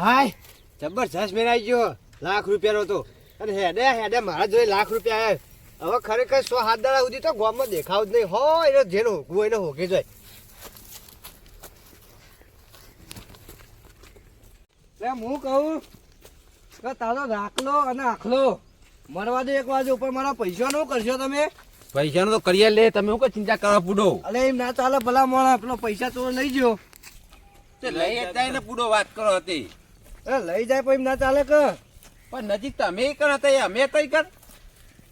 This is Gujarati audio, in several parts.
હાય જબરજસ્ત મેળાઈ ગયો. લાખ રૂપિયાનો તો. અને હેડે હેડે મારા જોડે લાખ રૂપિયા આવ્યા. હવે ખરેખર સો હાથ દાડા સુધી તો ગોમમાં દેખાવ જ નહીં. હોય એનો જેનો હોગવું એને હોગે જાય એટલે હું કહું કે તારો રાખલો અને આખલો. મરવા દે એક બાજુ ઉપર મારા પૈસા નો કરશો તમે? પૈસાનું તો કરીએ લે તમે હું કઈ ચિંતા કરો પૂડો? અલે એમ ના ચાલે ભલા મોણા પેલો પૈસા તો લઈ ગયો. તે લઈ જાય પૂડો વાત કરો હતી. અરે લઈ જાય પછી ના ચાલે કે. પણ નજીક તમે કર હતા અમે કઈ કર.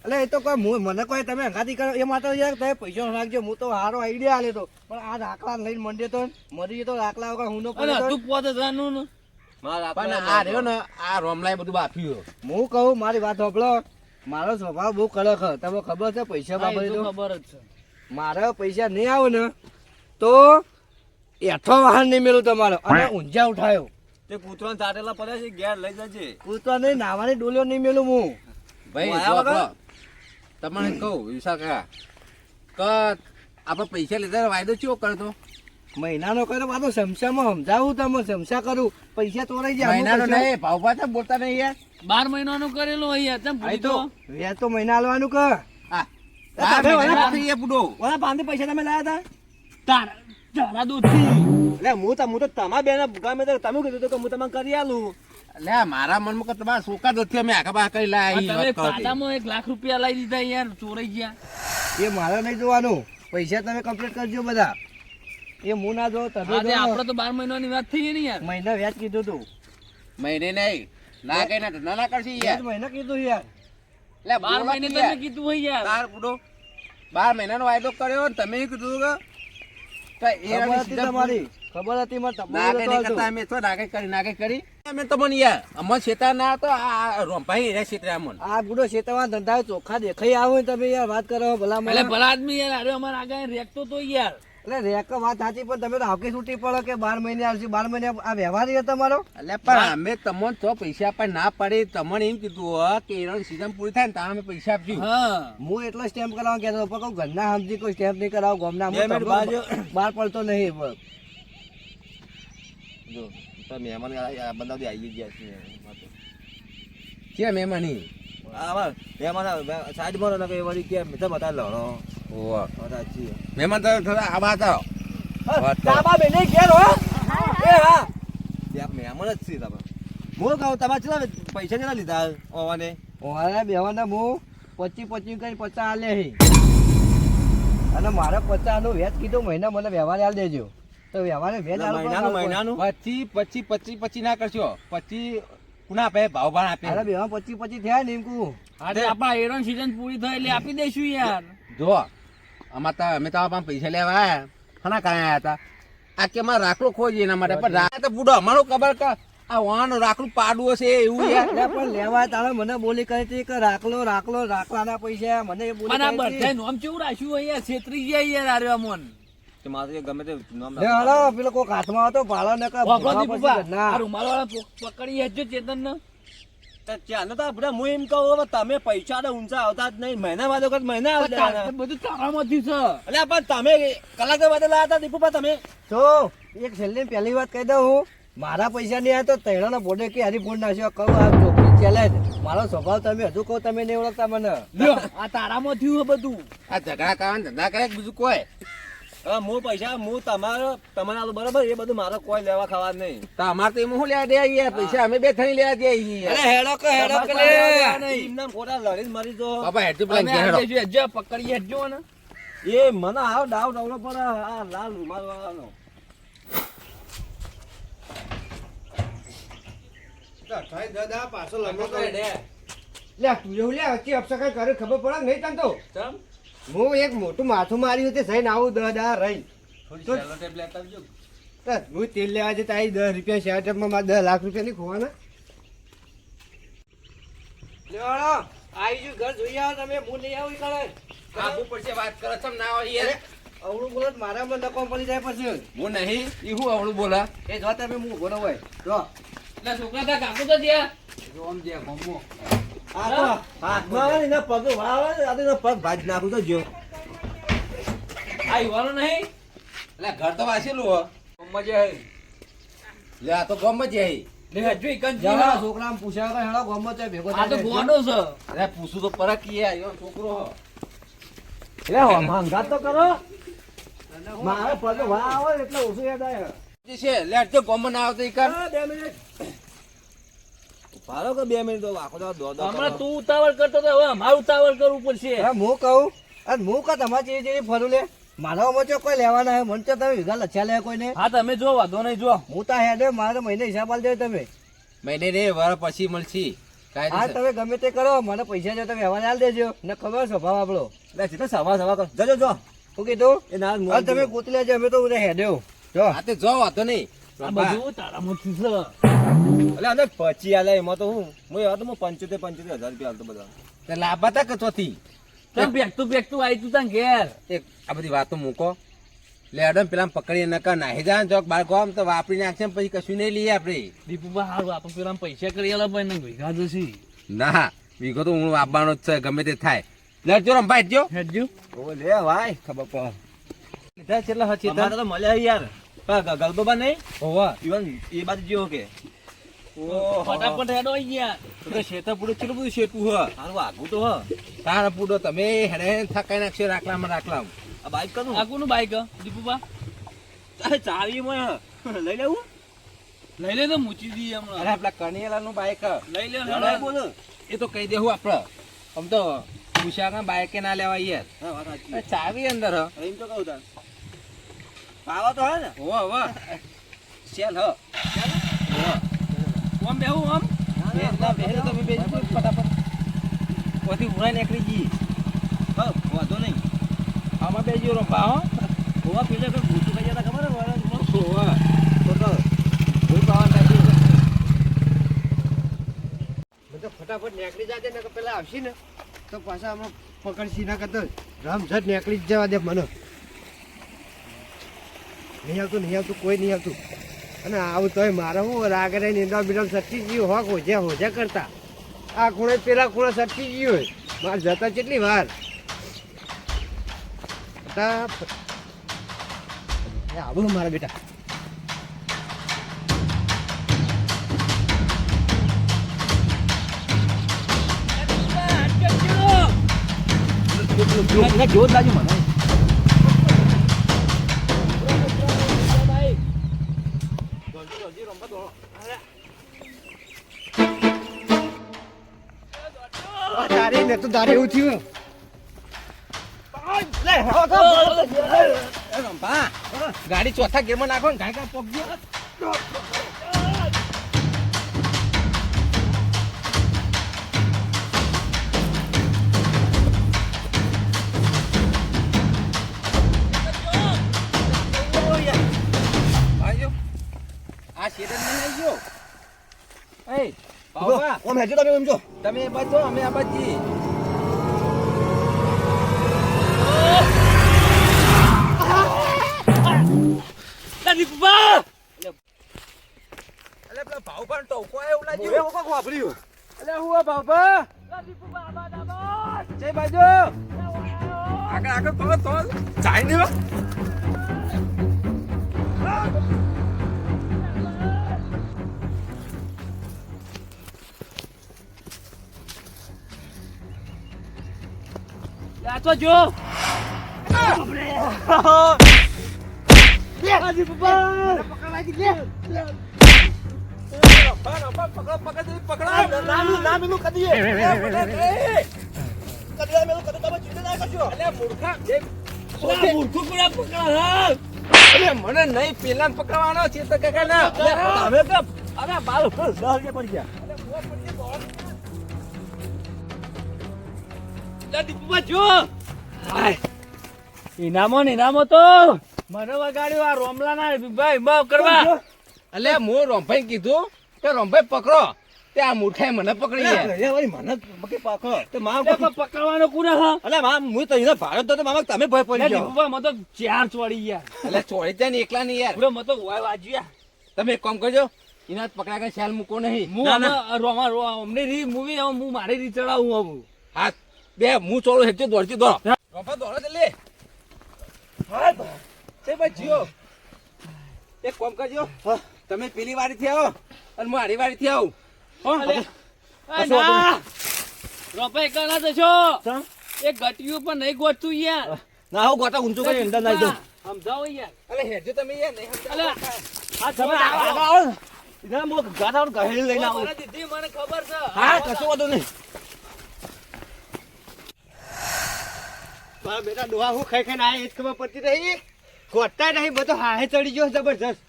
એટલે એ તો કોઈ મુ- મને કોઈ તમે હંગાતી કરો એ માટે યાર તમે પૈસા નાખજો હું તો સારો આઈડિયા આલે તો. પણ આ દાખલા લઈને મંડે તો મરી તો દાખલા વગર હું નો તો. પોતે જાનું ને. પણ આ રહ્યો ને આ રોમલાએ બધું બાફ્યું હું કહું મારી વાત સાંભળો. મારો સ્વભાવ બહુ કડક હ તમને ખબર છે પૈસા બાબતે તો તો ખબર જ છે. મારે પૈસા નહીં આવે ને તો એઠો વાહન નહીં મેળવું તમારો. અને ઊંઝા ઉઠાયો. તે કૂતરો ચાટેલા પડ્યા છે ઘેર લઈ જજે. કૂતરા નહીં નાવાની ડોલ્યો નહીં મેલું હું. ભાઈ તમને કહું વિશાલ કાકા કે આપણે પૈસા લીધા વાયદો ચેવો કરતો? મહિનાનો કર્યો પાછો સમસ્યામાં સમજાવું તમે સમસ્યા કરું. પૈસા તોડાઈ જાય મહિનાનો નહીં ભાવ પાછા બોલતા નહીં યાર. બાર મહિનાનું કરેલું અહીંયા ચમ ભાઈ તો વ્યાજ તો મહિના આલવાનું કર. હા. તમે પૈસા તમે લાયા તારા તારા દૂધથી એટલે હું તો હું તો તમારા બેને ગમે તો તમે કીધું હતું કે હું તમને કરી આલું. લે મારા મનમાં કે તમારા સોકા દોથી અમે આખા બા કરી લાયા તમે. ખાતામાં એક લાખ રૂપિયા લઈ દીધા યાર ચોરાઈ ગયા. એ મારે નહીં જોવાનું. પૈસા તમે કમ્પ્લીટ કરજો બધા. એ હું ના જો તમે આજે આપણે તો બાર મહિનાની વાત થઈ ને યાર. મહિના વ્યાજ કીધું તું. મહિને નહીં. ના કઈ ના ના ના કરશી યાર. મહિના કીધું યાર. લે બાર મહિને તમે કીધું હોય યાર. બાર પૂડો બાર મહિનાનો વાયદો કર્યો તમે કીધું કે ખબર હતી તમારી? ખબર હતી મારે ના કઈ નહીં તમારું કરતા અમે તો ના કરી ના કરી. અમે તમને યાર અમર શેતા ના તો આ રોંભાઈ રે શેતરે અમન. આ બુડો શેતમાં ધંધા ચોખા દેખાઈ આવો તમે યાર વાત કરો ભલા મને ભલા આદમી યાર અરે અમારા આગળ રેખતો તો યાર. એટલે રેક વાત સાચી પણ તમે તો હાકી છૂટી પડો કે બાર મહિને આવશે. બાર મહિને આ વ્યવહાર છે તમારો? એટલે પણ અમે તમને તો પૈસા પણ ના પડે તમને એમ કીધું કે એનો સીઝન પૂરી થાય ને ત્યાં અમે પૈસા આપજો હા. હું એટલો સ્ટેમ્પ કરાવવા કહેતો હતો, પણ કહું ઘરના સમજી કોઈ સ્ટેમ્પ નહીં કરાવો ગામના. બહાર પડતો નહીં પણ. જો તો મહેમાન આ બધા આવી ગયા છે. કે મહેમાની આવા. મહેમાન સાઈડમાં કે વળી કે તમે બધા લડો. મહેમાન તો થોડા આવા હતા. તાબા બેને ઘેર હો. એ હા. ત્યાં મહેમાન જ છીએ તમે હું કહું તમારે ચેટલા પૈસા ચલા લીધા ઓવાને ઓવાને બેવાના હું પચી પચી કરી પચાસ આલે હી. અને મારા પચાસનું વેચ વ્યાજ કીધું મહિના મને વ્યવહાર આલ દેજો. તો વ્યવહારે વેચ મહિનાનું મહિનાનું? પચી પચી પચી પચી ના કરશો. પચી કુના આપે? ભાવ ભાણ આપે. અરે બેવા પચી પચી થયા ને એમ આજે આપણા એરન સીઝન પૂરી થાય એટલે આપી દઈશું યાર. જો અમાર તો અમે તો આ પૈસા લેવા આયા ખાના કાંઈ આયા હતા? આ કે મારે રાખલો ખોજી એના માટે. પણ રા તો બુડો અમારું ખબર કે આ વાન રાખલું પાડવું છે એવું યાર. પણ લેવા તારે મને બોલી કરી હતી કે રાખલો રાખલો રાખવાના પૈસા. મને એ બોલી પણ આ કરી. બધા નોમ કેવું રાખ્યું અહીંયા? યાર છેતરી ગયા યાર આરે અમોન કે મારે ગમે તે નામ પેલો કોક હાથમાં હતો ભાળો ને પકડી હેજો ચેતન ને ચાલો તો આપણે હું એમ કહું હવે તમે પૈસા તો ઊંચા આવતા જ નહીં. મહિના વાળો વખત મહિના બધું તારામાંથી છે. અલ્યા પણ તમે કલાક વાદે લાયા હતા દીપુભા તમે? તો એક છેલ્લી ને પહેલી વાત કહી દઉં હું. મારા પૈસા નહીં આવ્યા તો તૈણાનો બોર્ડે કે હારી બોર્ડ નાખ્યો. કહું આ છોકરી ચેલેન્જ મારો સ્વભાવ તમે હજુ કહો તમે નહીં ઓળખતા મને. આ તારામાં થયું છે બધું. આ ઝઘડા કરવાના ધંધા કરે કે બીજું કોઈ? હવે હું પૈસા હું તમારો તમારે આલું બરાબર એ બધું મારો કોઈ લેવા ખાવા નહીં. તો અમારે તો એમ હું લેવા દે યાર પૈસા અમે બે થઈ લેવા દે અરે હેડો કે હેડો કે એમના ખોટા લડીને મરી જો બાપા હેડ પ્લાન કે હેડો. જો પકડી હેજો ને એ મને આવો ડાવ ડાવલો પડે આ લાલ રૂમાલ વાળાનો. દાદા પાછો લગ્ન કરે. લે. તું એવું લે અતિ અપસકા કરે ખબર પડે નહીં તને તો? ચમ? હું એક મોટું માથું માર્યું તે થઈને આવું દસ દા રહી. હું તેલ લેવા જતા આવી દસ રૂપિયા શેર ટેપમાં મારે દસ લાખ રૂપિયા નહીં ખોવાના. આવી ગયું ઘર જોઈ આવો તમે હું નહીં આવું કરે આપવું પડશે વાત કરો છો ના હોય યાર. અવળું બોલો તો મારા મને નકો પડી જાય પછી. હું નહીં ઈ હું બોલા? એ જો તમે હું બોલો હોય જો. એટલે છોકરા તા કાકુ તો જ્યાં. જો આમ જે ગમો. આ તો હાથમાં આવે ને એના પગ વાળા આ તો પગ ભાજ નાખું તો જો આ યુવાનો નહીં એટલે ઘર તો વાસેલું હો લે આ તો ગમ જ જાય લે જી જાઓ, પૂછ્યા વગર હેડો ગામમાં તો ભેગો આ તો છે. ગોડો છે અરે પૂછું તો પરક યાર આયો છોકરો હો. લે, હો, માંગા તો કરો મારે પગ વાળા આવે એટલે ઓછું યાદ આવે છે લેટ તો ગોમમાં ના આવતો કર બે મિનિટ ભારો કે બે મિનિટ તો આખો દો દો હમણાં તું ઉતાવળ કરતો તો હવે અમારું ઉતાવળ કરવું પડશે. હા, હું કહું અને હું કહું તમારે જેવી જેવી ફરું લે. મારા મચો કોઈ લેવાના હે મન તો તમે વિગા લચ્યા લે કોઈને. હા તમે જો વાંધો નહીં જો. હું તો હેડે મારે મહિને હિસાબ આલ દે તમે. મહિને રે વાર પછી મળશી. હા તમે ગમે તે કરો મને પૈસા જો તમે વ્યવહાર આલ દેજો. ને ખબર સ્વભાવ આપણો. લે સીધા સવા સવા કરો. જજો જો હું કીધું? એ ના તમે ગોતી લેજો અમે તો હેડ્યો જો. હા તે જો વાંધો નહીં. આ બધું તારા થયું છે? એટલે અંદર પચી આલે એમાં તો હું હું એવા તો હું પંચોતેર પંચોતેર હજાર રૂપિયા હાલતો બધા. લાભા તા કે તમ ભેગતું ભેગતું આવી તું તાન ઘેર? એક આ બધી વાતો મૂકો. લેડમ પેલા પકડી નાહી બાર ગોમ તો વાપરી નાખશે પછી કશું નહીં લઈએ આપણે. દીપુભા હારું આપણે પેલા પૈસા કરી આલા ભાઈ ને ભેગા જશી ના વીઘો તો હું આપવાનો જ છે ગમે તે થાય. લેટ જો રંભાઈ જો. હેડજો. ઓ લે ભાઈ ખબર પડ. લીધા છેલ્લા હચી તો મળ્યા યાર. પણ ગ- નહીં? હોવા. ઇવન એ બાજુ જો કે. ફટાફટ હેડો ગયા તો તો શેતા કેટલું બધું શેતું હ? આગું તો હ. તારા પૂડો તમે હેડે થકાઈ નાખશો રાખલામાં રાખલા આ બાઈક કનું? આ કોનું બાઈક દીપુબા અરે ચાવી મોય. લઈ લેવું લઈ લે તો મૂચી દઈએ અરે હમણાં આપલા નું બાઈક લઈ લે લડાઈ બોલો. એ તો કહી દેવું આપડે. આમ તો ઉષાના બાઈકે ના લેવાય યાર. હા ચાવી અંદર હ. એમ તો કહું તાર. પાવા તો હે ને? હો હોવા. સેલ હ? આમ બેહું આમ? બે ના બેહો તમે બેસી ફટાફટ. પછી ઉડાઈ નીકળી ગઈ હા વાંધો નહીં. આમાં બેસજો રંભા હો હોવા પેલે કે ભૂતું કઈ જતા ખબર હે? હોવા તો તો ભૂત પાવા નાખી તો ફટાફટ નીકળી જાજે ને પેલા આવશી ને તો પાછા આમાં પકડશી ના કરતો રામઝટ નીકળી જ જવા દે મને. નહીં આવતું નહીં આવતું કોઈ નહીં આવતું. અને આવું તોય મારે હું રાગરે નિંદા બીડા સટી ગયું હોક હોજે હોજે કરતા. આ ખૂણે પેલા ખૂણે સટકી ગયું હોય. મારે જતા કેટલી વાર? એ આવું મારા બેટા. જોર લાગ્યું મને. આ તારી ને તો તારે એવું થયું. ગાડી ચોથા ગેરમાં નાખો ને ગાય ગાય પગજો એ બાબા ઓમ હેજો તમે એમ જો. તમે એ બાજુ અમે આ બાજુ. છીએ. લા દીપુભા અલે પેલા જે. ઓલા મૂર્ખું પૂરા પકડા હા અલે મને નહીં પેલા પકડવાનો છે તો કાકા ના. તમે બાલ ઉપર દસ રૂપિયા પડી ગયા? જો. ઇનામો ને ઇનામો તો. મને વગાડ્યો આ રોમલાના ભાઈ માફ કરવા. અલે હું રોમભાઈ કીધું કે રોમભાઈ પકડો. તે આ મૂર્ખાએ મને પકડી ગયા મને પકડો પાકો. તે મામ પકડવાનો કોને હા અલે મામ હું તો એને ભારત તો મામા તમે ભય પડી ગયો દીપુભા મને તો ચાર ચોડી ગયા એટલે ચોડી ત્યાં ને એકલા નહીં યાર. પૂરો મને તો વાય વાજ્યા. તમે એક કામ કરજો. એના પકડા કે શાલ મૂકો નહીં. હું. રોમા રો અમને રી મૂવી હું મારી રી ચડાવું આવું. હાથ બે હું ચોળો હેઠે દોડતી દોડો. રોંભા દોડો તે લે તે ભાઈ જીઓ. એક કામ કરજો. તમે પેલી વાડીથી આવો અને મારી વાડીથી આવું. અલે, એ ના જશો એ ગટિયું પણ નહીં ગોઠતું યાર. ના હું ગોટા ઊંચું કરી અંદર નાખી દઉં. સમજાવો યાર. અલે હેજો તમે યાર નહીં સમજાવો. આ તમે આવો, આવો. હું ગાડાનું ગહેડી લઈને આવો. મને દીધી મને ખબર છે. હા કશું વાંધો નહીં. મારા બેટા ડોહા હું ખાઈ ખાઈને આ એ ખબર પડતી નહીં ગોઠતા નહીં, બધો હાહે ચડી ગયો, જબરજસ્ત.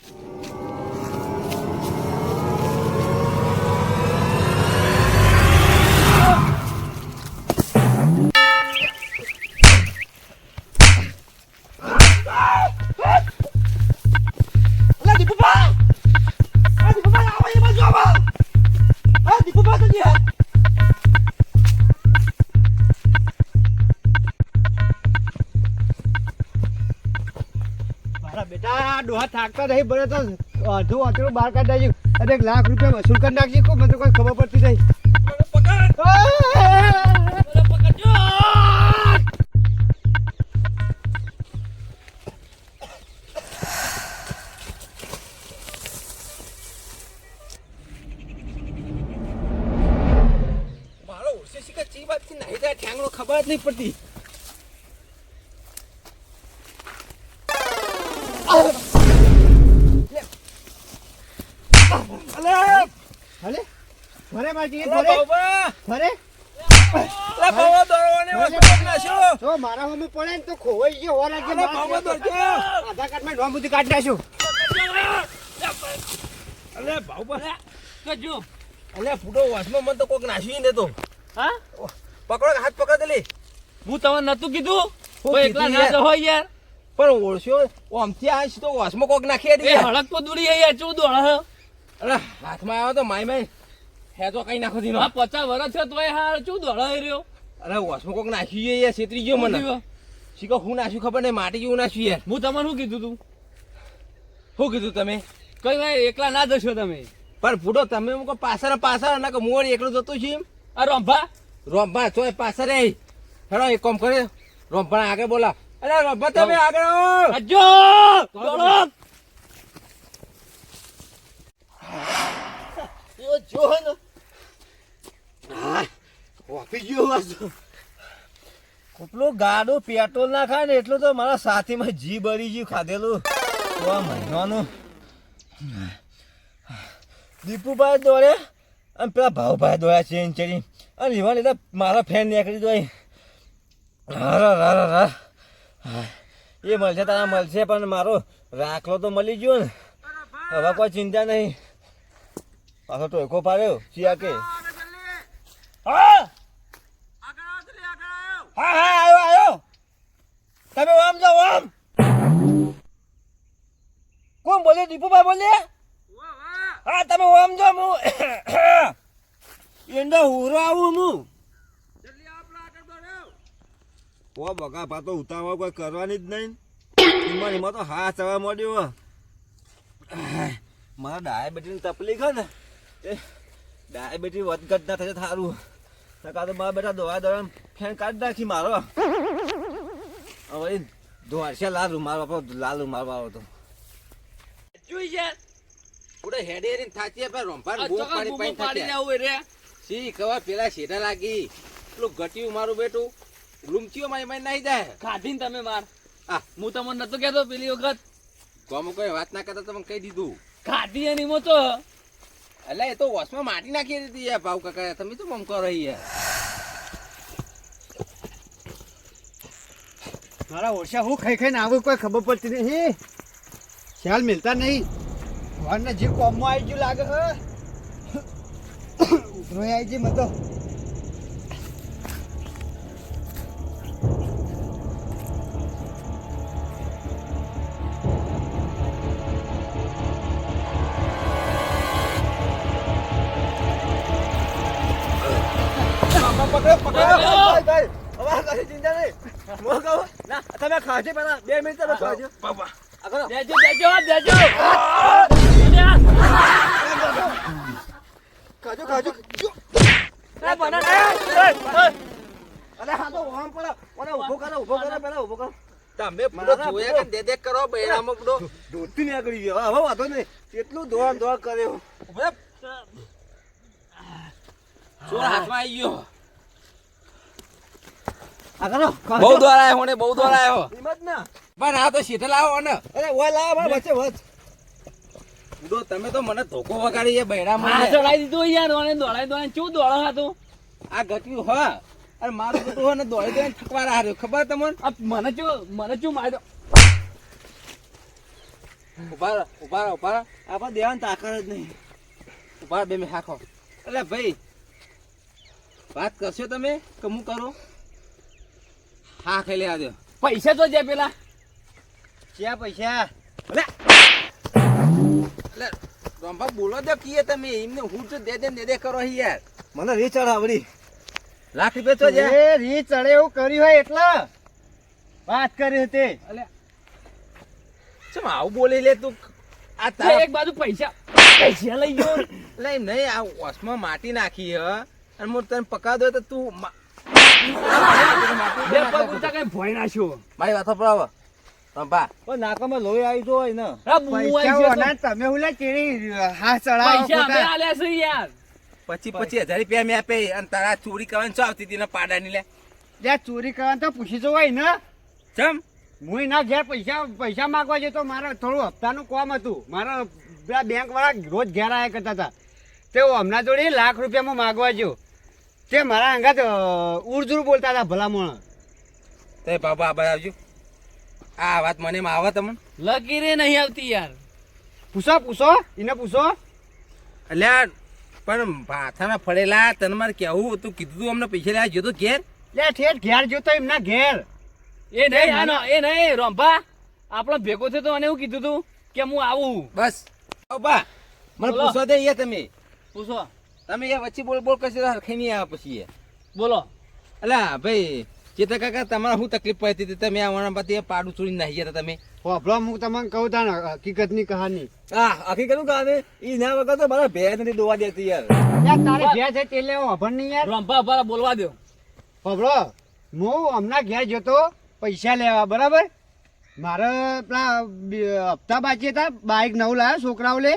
નહીં ભરે તો અડધું અતરું બહાર કાઢી અને એક લાખ રૂપિયા વસૂલ કરી નાખી. કોઈ મને કોઈ ખબર પડતી નહીં. ખબર જ નહીં પડતી. ફરે મારા હોમે પડે ને તો ખોવાઈ ગયો હોરા કે આધાર કાર્ડમાં નોમ બધી કાઢી નાખ્યું અલે અલે ફૂટો વાસમાં મન તો કોક નાશ્યું ને તો. હા? પકડો હાથ પકડ લે. હું તમને નતું કીધું? કોઈ એકલા ના. જહો યાર. પણ ઓળશ્યો આમથી આ તો વાસમાં કોક નાખી દે હળક તો દુડી યાર ચું દોડ અરે હાથમાં આવ્યો તો માય માય. હે તો કઈ નાખો દીનો આ પચાસ વર્ષ છે તોય હાર ચું દોડ રહ્યો? અરે વસમો કોક નાખ્યું યાર છેતરી ગયો મને. શીખો હું નાખ્યું ખબર નહીં માટી જેવું નાખ્યું યાર. હું તમને શું કીધું તું? શું કીધું તમે? કઈ ભાઈ એકલા ના જશો તમે? પણ ફૂટો તમે મૂકો પાછળ પાછળ ના કે મોડ એકલો જતો છું એમ. આ રંભા? રોંભા ચોય પાછળ એ હેડો એક કામ કરે. રોંભા આગળ બોલા અરે રોંભા તમે આગળ આવો. અજો દોડો! જો ને. હા. ઓફી ગયો વાસો એટલું ગાડું પેટ્રોલ ના ખાય ને એટલું તો મારા સાથીમાં જી બરી ગયું ખાધેલું. આ મહિનાનું. દીપુભાઈ દોડે. અને પેલા ભાવભાઈ દોડ્યા ચેન ચડી અને એવા લીધા મારા ફેન નીકળી દોઈ હા રા હા એ મળશે તારા મળશે, પણ મારો રાખલો તો મળી ગયો ને. હવે કોઈ ચિંતા નહીં. પાછો ટોયકો પાડ્યો ચિયા કે? હા? હા હા આવ્યો આવ્યો તમે આમ જાઓ આમ. કોણ બોલે? દીપુભાઈ બોલે? હા તમે આમ જાઓ હું હુરો આવું હું. ઓ બગા તો ઉતાવળ કોઈ કરવાની જ નહીં. એમાં એમાં તો હા ચવા મળ્યો મારા ડાયાબિટીસની તકલીફ હે ને. એ ડાયાબિટીસ વધઘટ ના થાય સારું નકા તો મારા બેટા દોવા દવા ફેન કાઢી નાખી મારો. હવે ધોવાશે લાલ રૂમાલ વાપરો લાલ રૂમાલ વાપરો તો. જોઈ યાર પૂરે હેડે હેડીને થાચીએ પણ રોમ્બા આ બૂમ પાડી બૂમો પાડી પાડીને રે. સી કવા પેલા શેઠા લાગી. પેલું ઘટ્યું મારું બેટું. લુમચીઓ મારી મારી નાઈ જાય. ખાધી ને તમે માર. આ. હું તમને નતો કહેતો પેલી વખત. કોમ કોઈ વાત ના કરતા તમે કહી દીધું. કાઢી એની મો તો એટલે એ તો વોશમાં માટી નાખી દીધી યાર, ભાવ કાકા તમે તો મમ કરો યાર મારા ઓછા હું ખાઈ ખાઈને આવું, કોઈ ખબર પડતી નહીં ખ્યાલ મિલતા નહીં. વારને જે કોમમાં આવી ગયું લાગે, હે. ઉભરો આવી ગઈ મતો ના તમે ખાજો પેલા બે મિનિટ તમે ખાજો. કરો. દેજો દેજો દેજો. ખાજો ખાજો. એ મને ના- અરે હા તો આમ પેલા ઓને ઊભો કરો ઊભો કરો પેલા ઊભો કરો. તમે પૂરો જોયા. કે દે દે કરો બૈરામાં પૂરો? દોડતી નીકળી ગયો. હવે વાંધો નહીં. કેટલું દોડ દોડ કર્યો. ચોર હાથમાં આવી ગયો. આ કરો આવ્યો દોરાયો હોને બહુ આવ્યો હિંમત ના. પણ આ તો શીઠ લાવો ને અરે ઓય લાવો ભાઈ વચ્ચે વચ બુડો તમે તો મને ધોકો વગાડી છે બૈરા આ મને ચડાઈ દીધું યાર ઓને દોડાઈ દોડાઈ ચું દોડો હતો આ ગટ્યું હો. અરે મારું ગટું હો ને દોડી દોડી થકવારા હાર્યો. ખબર તમને? આ મને ચો મને ચો માર્યો. ઊભા ઊભા ઊભા આપણે દેવાની તાકાત જ નહીં. ઊભા બે મેં હાખો અરે ભાઈ વાત કરશો તમે કે હું કરું? હા ખાઈ લે આવજો પૈસા તો જે પેલા. ક્યાં પૈસા? એટલે રંભા બોલો તો કીએ તમે. એમને હું તો દે દે ને દે દે કરો હી યાર. મને રી ચડાવડી લાખ રૂપિયા તો જાય એ રી ચડે એવું કર્યું હોય એટલે. વાત કરી હતી. એટલે ચમ આવું બોલી લે તું. આ તારે એક બાજુ પૈસા. પૈસા લઈ ગયો. એટલે નહીં આ ઓસમાં માટી નાખી હ. અને હું તને પકાવ દો તો તું બે પગ ઊંચા કઈ ભોય નાખ્યો. મારી વાતો પડાવો. રંભા પણ નાકામાં લોહી આવી તો હોય ને. પૈસા તમે ચેડી હા ચડાવો પૈસા અમે ખોટા. છે યાર. પછી પછી હજાર રૂપિયા મેં આપે અને તારા ચોરી કરવાની શું આવતી હતી ને પાડાની લે. ત્યાં ચોરી કરવાનું તો પૂછી જો હોય ને. ચમ? હું ના ઘેર પૈસા પૈસા માંગવા જતો મારા થોડું હપ્તાનું કોમ હતું. મારા પેલા બેંક વાળા રોજ ઘેર આયા કરતા હતા. તે હમણાં જોડે લાખ રૂપિયામાં માગવા ગયો. તે મારા અંગાત ઉર્જુર બોલતા હતા ભલામણ. તે બાબા આભાર આવજો. આ વાત મને એમાં આવે તમને? લકીરે નહીં આવતી યાર. પૂછો પૂછો એને પૂછો. અલ્યા પણ માથાના ફળેલા તને મારે કેવું હતું કીધું તું અમને પૈસા લેવા જોતો ઘેર? લે ઠેઠ ઘેર જોતો એમના ઘેર. એ નહીં આનો એ નહીં રોંભા. આપણો ભેગો થયો તો અને એવું કીધું તું કે હું આવું. બસ. બા મને પૂછો દે યાર તમે. પૂછો. તમે એ વચ્ચે બોલ બોલ કશી હરખી નહીં આવે પછી એ બોલો. અલા ભાઈ ચેતા કાકા તમારે શું તકલીફ પડતી હતી? તમે આવવાના પછી પાડું છોડી નાહી ગયા હતા તમે. હોભળો હું તમને કહું તા હકીકતની કહાની. આ હકીકત કહાની? ઈ ના વગર તો મારા ભેજ નથી દોવા દેતી યાર. યાર તારે ઘેર છે તે લેવો હોભળ નહીં યાર. રંભા ભરા બોલવા દો. હોભળો હું હમણાં ઘેર જતો પૈસા લેવા બરાબર? મારે પેલા હપ્તા બાકી હતા બાઇક નવું લાવ્યા છોકરાઓ લે.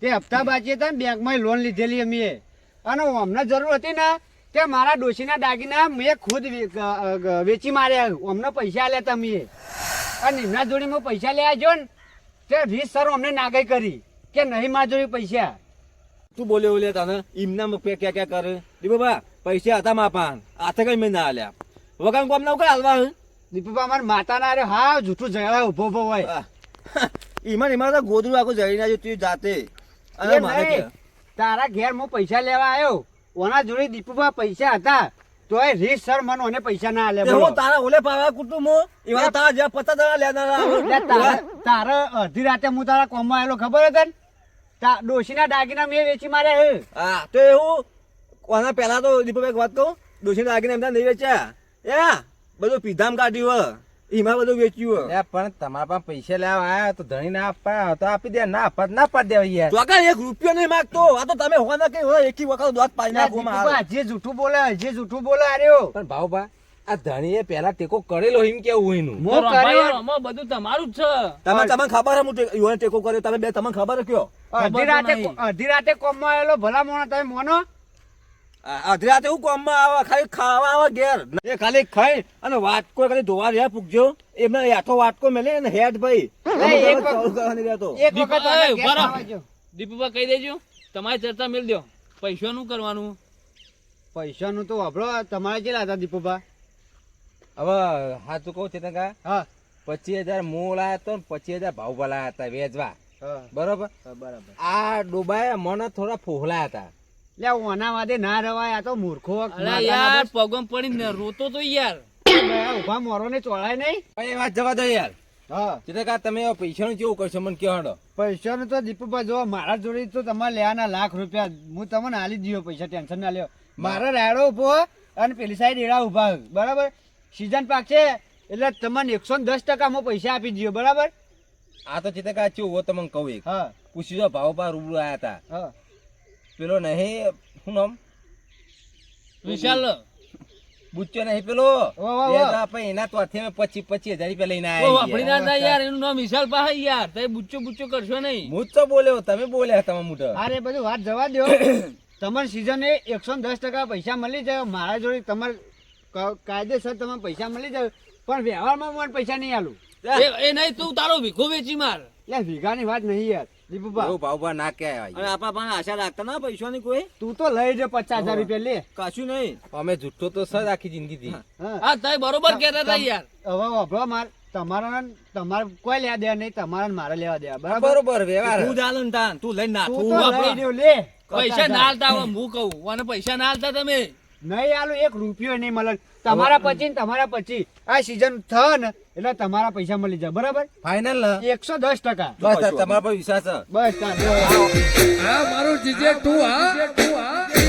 તે હપ્તા બાકી હતા ને બેંકમાં લોન લીધેલી અમે. અને અમને જરૂર હતી ને તે મારા ડોશીના દાગીના મેં ખુદ વેચી માર્યા. અમને પૈસા આલ્યા હતા મેં અને એમના જોડે મેં પૈસા લેવા જો ને તે રીત સર અમને નાગઈ કરી કે નહીં મારા જોડે પૈસા. તું બોલ્યો લે તને એમના મુખ ક્યાં ક્યાં કરે? દી બાબા પૈસા હતા મા પાન. આથે કઈ મેં ના આલ્યા. વગર કોમ ના કઈ હાલવા? હે? દીપુબા મારા માતાના અરે હા જૂઠું જગડા ઊભો ઊભો હોય. ઈમાન ઈમાન તો ગોદરું આખું જઈ ના તું જાતે. અને મારે. તારા ઘેર હું પૈસા લેવા આવ્યો. ઓના જોડે દીપુભા પૈસા હતા. તો એ રીત સર મને ઓને પૈસા ના લે હું તારા ઓલે પાવા કુટુંબ? એવા તારા જે પતા દાડા લેનારા તારા તારા અડધી રાતે હું તારા કોમમાં આવેલો ખબર હતી તા ડોશીના દાગીના મેં વેચી માર્યા હે. હા તો એવું કોના પહેલા તો દીપુભાઈ વાત કહું? ડોસી દાગીના એમના નહીં વેચ્યા? એ બધું પીધામ કાઢ્યું હે એમાં બધું વેચ્યું હે પણ તમારા પાસે પૈસા લેવા આવ્યા તો ધણી ના આપવા તો આપી દે ના આપવા ના પાડી દેવા યાર. તો આગળ એક રૂપિયો નહીં માગતો. આ તો તમે હોના કે હોય એકી વખત દોત પાડી નાખો દીપુબા જે જૂઠું બોલે જે જૂઠું બોલે આર્યો પણ ભાવ બા આ ધણીએ પહેલા ટેકો કરેલો એમ કેવું એનું? મો કર્યો? મો બધું તમારું જ છે. તમે તમને ખબર હે હું ટેકો કર્યો તમે બે તમને ખબર કયો? અડધી રાતે અડધી રાતે કોમમાં આવેલો ભલા મોણા તમે મોનો? રાતે હું કોમમાં આવે ખાલી ખાવા આવે ઘેર. એ ખાલી ખાઈ અને વાટકો ખાલી ધોવા રહ્યા પૂગજો. એમને યાઠો વાટકો મેલે અને હેડ ભાઈ. એક વખત- ચાલુ કરવાની રહેતો. એક દીપુ, વખત એ, આના ઘેર ઊભા રહો. ખાવા જો. દીપુભા કહી દેજો તમારી ચર્ચા મેળ દો. પૈસાનું કરવાનું. પૈસાનું તો વાપરો તમારે કેટલા હતા દીપુભા? હવે સાચું કહું છે કા હા. પચીસ હજાર મૂળ લાયા તો પચીસ હજાર ભાવ ભલા હતા વેચવા. હા. બરોબર? બરાબર. આ ડુબાય મને થોડા ફોહલા હતા. લે ઓના વાદે ના રવાય આ તો મૂર્ખો અરે યાર પગમ પડીને રોતો તો યાર. ઊભા મોરો ને ચોળાય નહીં. એ વાત જવા દો યાર. હા. ચિત્રકાર તમે પૈસા પૈસાનું કેવું કરશો મને કહો પૈસા નું તો દીપકભાઈ જો મારા જોડે તો તમારે લેવાના લાખ રૂપિયા. હું તમને આલી જ દીધો પૈસા ટેન્શન ના લ્યો. મારો રાયડો ઊભો અને પેલી સાઈડ એડા ઊભા બરાબર? સીઝન પાક છે એટલે તમને એકસો ને દસ હું પૈસા આપી દો બરાબર? આ તો ચિત્રકાર ચેવું તમને કહું એક. હા. પૂછી જો ભાવ ભાવ રૂબરૂ આયા હતા હા. પેલો નહીં શું નામ? વિશાલ. બુચ્ચો નહીં પેલો? એ આપણે એના તો હાથે પચીસ પચીસ હજાર રૂપિયા લઈને આવ્યા આપણી ના થાય યાર એનું નામ વિશાલ ભાઈ યાર. તમે બુચ્ચો બુચ્ચો કરશો નહીં. હું જ તો બોલ્યો તમે બોલ્યા તમે મોટો. અરે બધું વાત જવા દો તમારી સિઝને એકસો દસ ટકા પૈસા મળી જાય. મારા જોડે તમારે કાયદેસર તમે પૈસા મળી જાય. પણ વ્યવહારમાં મને પૈસા નહીં આલું. એ- એ નહીં તું તારો ભીખો વેચી માર. એટલે વીઘાની વાત નહીં યાર. દીપુભા એવું ભાવભા ભાવ ના કહેવાય. અને આપા પાસે આશા રાખતા ના પૈસાની કોઈ? તું તો લઈ જ પચાસ હજાર રૂપિયા લે. કશું નહીં. અમે જુઠ્ઠો તો સર આખી જિંદગીથી હા. હા. તય બરોબર કહેતા હતા યાર. હવે વાપરો માર તમારા તમારે કોઈ લેવા દેવા નહીં તમારા મારે લેવા દેવા. બરાબર? બરોબર વ્યવહાર. તું ચાલે ને તાન તું લઈને તું નાખું લઈ રહ્યો લે. પૈસા 50,000. ના આલતા હું કહું. અને પૈસા ના આલતા તમે? નહીં આલું એક રૂપિયો નહીં મળે. તમારા પછી ને તમારા પછી. આ સીઝન થ ને એટલે તમારા પૈસા મળી જાય. બરાબર? ફાઇનલ એકસો દસ ટકા. બસ તમારા પર વિશ્વાસ બસ લ્યો. મારું જીજે તું હા.